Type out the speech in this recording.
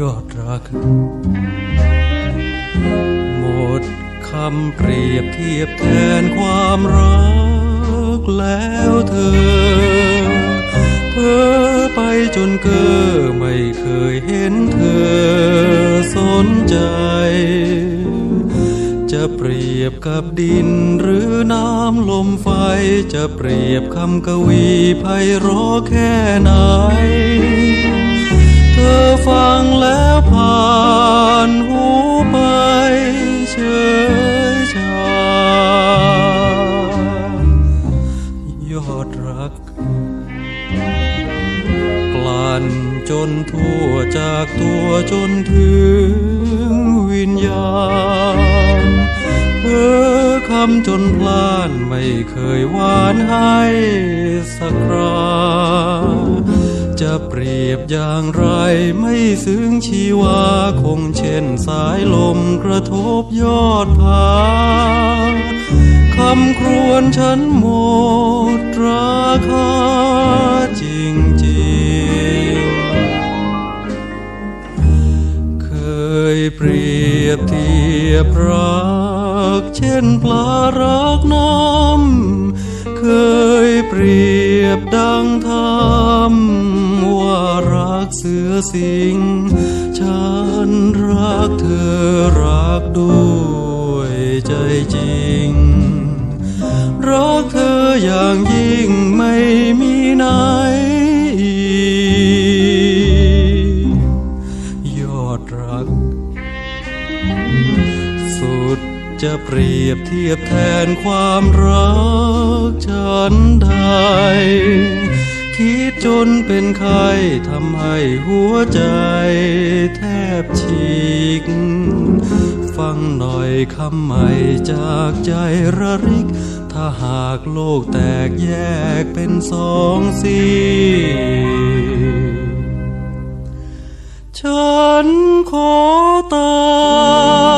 ยอดรัก หมดคำเปรียบเทียบแทนความรักแล้วเธอ เพ้อไปจนเก้อไม่เคยเห็นเธอสนใจ จะเปรียบกับดินหรือน้ำลมไฟ จะเปรียบคำกวีไพเราะแค่ไหน ยอดรัก กลั่นจนทั่วจากตัวจนถึงวิญญาณเพ้อคำจนพลานไม่เคยหวานให้สักคราจะเปรียบอย่างไรไม่ซึ้งชีวา คงเช่นสายลมกระทบยอดผาคำครวญฉันหมด ราคาจริงๆเคยเปรียบเทียบรัก เช่นปลารักน้ำเคยเปรียบดังธรรมว่ารักเสือสิง ฉันรักเธอรักด้วยใจจริง รักเธอ อย่างยิ่งไม่มีไหนยอดรัก สุดจะเปรียบเทียบแทนความรักฉันใดคิดจนเป็นไข้ทำให้หัวใจแทบฉีก ฟังหน่อยคำใหม่จากใจระริก ถ้าหากโลกแตกแยกเป็นสองสีฉันขอตาย